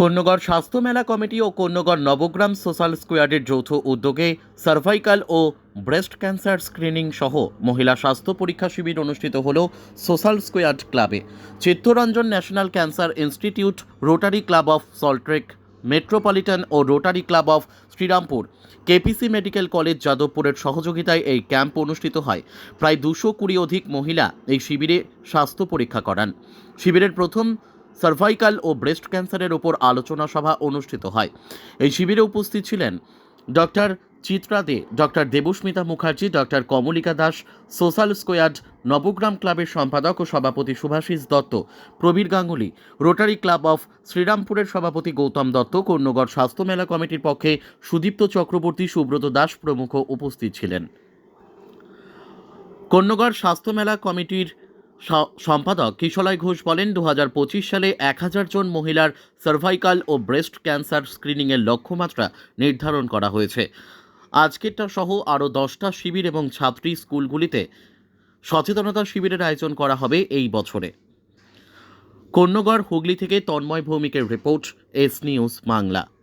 কন্যগড় স্বাস্থ্য মেলা কমিটি ও কন্যগড় নবগ্রাম সোশ্যাল স্কোয়াডের যৌথ উদ্যোগে সার্ভাইকাল ও ব্রেস্ট ক্যান্সার স্ক্রিনিং সহ মহিলা স্বাস্থ্য পরীক্ষা শিবির অনুষ্ঠিত হল সোশ্যাল স্কোয়াড ক্লাবে। Chittaranjan national cancer institute, rotary club of Salt Lake metropolitan O rotary club of Srirampur, KPC medical college যাদবপুরের সহযোগিতায় এই ক্যাম্প অনুষ্ঠিত হয়। প্রায় দুশো কুড়ি অধিক মহিলা এই শিবিরে স্বাস্থ্য পরীক্ষা করান। শিবিরের প্রথম সার্ভাইকাল ও ব্রেস্ট ক্যান্সারের ওপর আলোচনা সভা অনুষ্ঠিত হয়। এই শিবিরে উপস্থিত ছিলেন doctor Chitra De, doctor Debasmita Mukherjee, doctor Kamalika Das, social squad, Nabagram ক্লাবের সম্পাদক ও সভাপতি Subhasis Dutta, Prabir Ganguly, rotary club of শ্রীরামপুরের সভাপতি গৌতম দত্ত, কর্ণগড় স্বাস্থ্য মেলা কমিটির পক্ষে সুদীপ্ত চক্রবর্তী, সুব্রত দাস প্রমুখ উপস্থিত ছিলেন। কন্যগড় স্বাস্থ্য মেলা কমিটির সম্পাদক কিশলয় ঘোষ বলেন দু হাজার পঁচিশ সালে এক হাজার জন মহিলার সার্ভাইকাল ও ব্রেস্ট ক্যান্সার স্ক্রিনিংয়ের লক্ষ্যমাত্রা নির্ধারণ করা হয়েছে। আজকেরটা সহ আরও দশটা শিবির এবং ছাত্রী স্কুলগুলিতে সচেতনতা শিবিরের আয়োজন করা হবে এই বছরে। কন্যগড় হুগলি থেকে তন্ময় ভৌমিকের রিপোর্ট, এস নিউজ বাংলা।